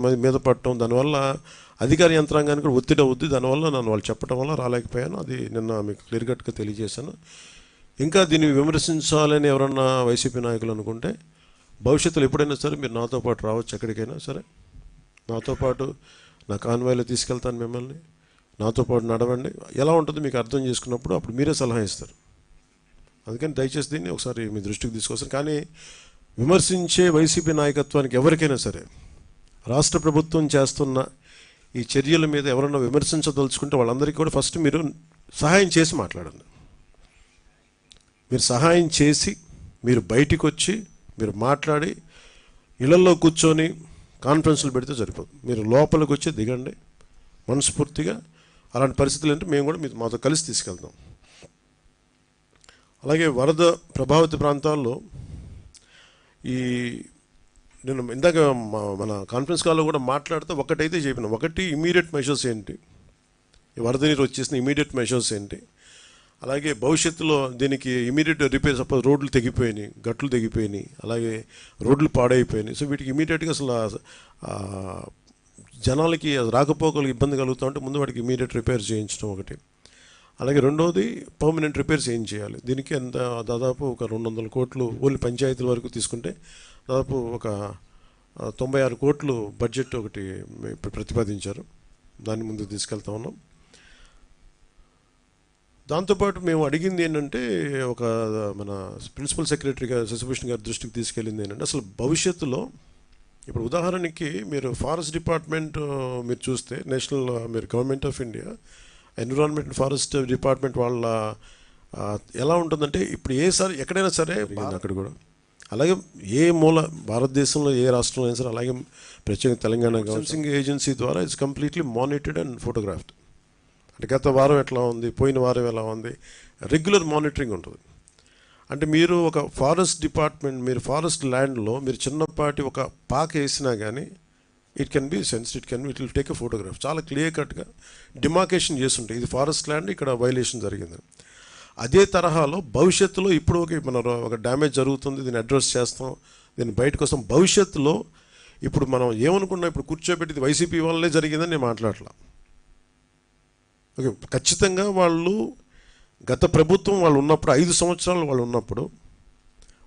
మీద మీద పడటం. దానివల్ల అధికార యంత్రాంగానికి కూడా ఒత్తిడి అవుద్ది. దానివల్ల నన్ను వాళ్ళు చెప్పడం వల్ల రాలేకపోయాను. అది నిన్న మీకు క్లియర్ కట్గా తెలియజేశాను. ఇంకా దీన్ని విమర్శించాలని ఎవరన్నా వైసీపీ నాయకులు అనుకుంటే భవిష్యత్తులో ఎప్పుడైనా సరే మీరు నాతో పాటు రావచ్చు ఎక్కడికైనా సరే. నాతో పాటు నా కాన్వాయ్లో తీసుకెళ్తాను మిమ్మల్ని. నాతో పాటు నడవండి. ఎలా ఉంటుందో మీకు అర్థం చేసుకున్నప్పుడు అప్పుడు మీరే సలహా ఇస్తారు. అందుకని దయచేసి దీన్ని ఒకసారి మీ దృష్టికి తీసుకొస్తాను. కానీ విమర్శించే వైసీపీ నాయకత్వానికి ఎవరికైనా సరే రాష్ట్ర ప్రభుత్వం చేస్తున్న ఈ చర్యల మీద ఎవరన్నా విమర్శించదలుచుకుంటే వాళ్ళందరికీ కూడా ఫస్ట్ మీరు సహాయం చేసి మాట్లాడండి. మీరు సహాయం చేసి మీరు బయటికి వచ్చి మీరు మాట్లాడి ఇళ్ళలో కూర్చొని కాన్ఫరెన్స్లు పెడితే సరిపోదు. మీరు లోపలికి వచ్చి దిగండి మనస్ఫూర్తిగా. అలాంటి పరిస్థితులు అంటే మేము కూడా మీ మాతో కలిసి తీసుకెళ్తాం. అలాగే వరద ప్రభావిత ప్రాంతాల్లో ఈ నేను ఇందాక మా- మన కాన్ఫరెన్స్ కాల్లో కూడా మాట్లాడితే ఒకటైతే చెప్పిన ఒకటి ఇమీడియట్ మెషర్స్ ఏంటి? ఈ వరద నీరు వచ్చేసిన ఇమీడియట్ మెషర్స్ ఏంటి? అలాగే భవిష్యత్తులో దీనికి ఇమీడియట్ రిపేర్ సపోజ్ రోడ్లు తెగిపోయినాయి గట్లు తెగిపోయినాయి అలాగే రోడ్లు పాడైపోయినాయి. సో వీటికి ఇమీడియట్గా అసలు జనాలకి రాకపోకలు ఇబ్బంది కలుగుతూ ఉంటే ముందు వాటికి ఇమీడియట్ రిపేర్ చేయించడం ఒకటి. అలాగే రెండవది పర్మనెంట్ రిపేర్స్ ఏం చేయాలి? దీనికి ఎంత దాదాపు ఒక రెండు వందల కోట్లు ఓన్లీ పంచాయతీల వరకు తీసుకుంటే దాదాపు ఒక తొంభై ఆరు కోట్లు బడ్జెట్ ఒకటి ఇప్పుడు ప్రతిపాదించారు. దాన్ని ముందుకు తీసుకెళ్తా ఉన్నాం. దాంతోపాటు మేము అడిగింది ఏంటంటే ఒక మన ప్రిన్సిపల్ సెక్రటరీ గారు శశిభూషణ్ గారి దృష్టికి తీసుకెళ్ళింది ఏంటంటే అసలు భవిష్యత్తులో ఇప్పుడు ఉదాహరణకి మీరు ఫారెస్ట్ డిపార్ట్మెంట్ మీరు చూస్తే నేషనల్ మీరు government of India environment forest department వాళ్ళ ఎలా ఉంటుందంటే ఇప్పుడు ఏ సారి ఎక్కడైనా సరే అక్కడ కూడా. అలాగే ఏ మూల భారతదేశంలో ఏ రాష్ట్రంలో అయినా సరే అలాగే ప్రత్యేక తెలంగాణ గవర్నమెంట్ ఏజెన్సీ ద్వారా it's completely monitored and photographed అంటే గత వారం ఎట్లా ఉంది పోయిన వారం ఎలా ఉంది రెగ్యులర్ మానిటరింగ్ ఉంటుంది. అంటే మీరు ఒక ఫారెస్ట్ డిపార్ట్మెంట్ మీరు ఫారెస్ట్ ల్యాండ్లో మీరు చిన్నపాటి ఒక పాక వేసినా కానీ it can be sense it can it will take a photograph చాలా క్లియర్ కట్గా డిమార్కేషన్ చేస్తుంటాయి. ఇది ఫారెస్ట్ ల్యాండ్ ఇక్కడ వైలేషన్ జరిగింది. అదే తరహాలో భవిష్యత్తులో ఇప్పుడు ఒక మన ఒక డ్యామేజ్ జరుగుతుంది దీన్ని అడ్రస్ చేస్తాం దీన్ని బయటకు వస్తాం. భవిష్యత్తులో ఇప్పుడు మనం ఏమనుకున్నాం ఇప్పుడు కూర్చోబెట్టి వైసీపీ వల్లే జరిగిందని నేను మాట్లాడలా. ఓకే ఖచ్చితంగా వాళ్ళు గత ప్రభుత్వం వాళ్ళు ఉన్నప్పుడు ఐదు సంవత్సరాలు వాళ్ళు ఉన్నప్పుడు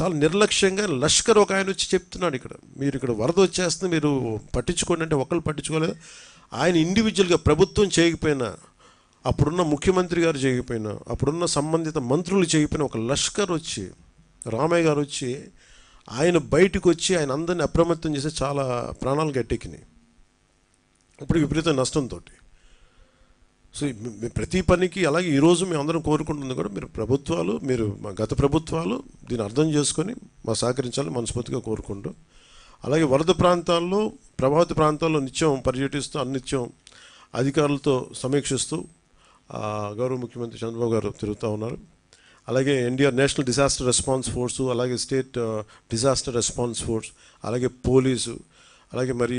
చాలా నిర్లక్ష్యంగా లష్కర్ ఒక ఆయన వచ్చి చెప్తున్నాడు ఇక్కడ. మీరు ఇక్కడ వరద వచ్చేస్తుంది మీరు పట్టించుకోండి అంటే ఒకళ్ళు పట్టించుకోలేదు. ఆయన ఇండివిజువల్గా ప్రభుత్వం చేయకపోయినా అప్పుడున్న ముఖ్యమంత్రి గారు చేయకపోయినా అప్పుడున్న సంబంధిత మంత్రులు చేయకపోయినా ఒక లష్కర్ వచ్చి రామయ్య గారు వచ్చి ఆయన బయటకు వచ్చి ఆయన అందరిని అప్రమత్తం చేసి చాలా ప్రాణాలు గట్టెక్కినాయి. ఇప్పుడు విపరీత నష్టంతో సో ప్రతి పనికి అలాగే ఈరోజు మేము అందరం కోరుకుంటుంది కూడా మీరు ప్రభుత్వాలు మీరు మా గత ప్రభుత్వాలు దీన్ని అర్థం చేసుకొని మా సహకరించాలని మనస్ఫూర్తిగా కోరుకుంటూ అలాగే వరద ప్రాంతాల్లో ప్రభావిత ప్రాంతాల్లో నిత్యం పర్యటిస్తూ అన్నిత్యం అధికారులతో సమీక్షిస్తూ గౌరవ ముఖ్యమంత్రి చంద్రబాబు గారు తిరుగుతూ ఉన్నారు. అలాగే NDR national disaster response force అలాగే స్టేట్ డిజాస్టర్ రెస్పాన్స్ ఫోర్స్ అలాగే పోలీసు అలాగే మరి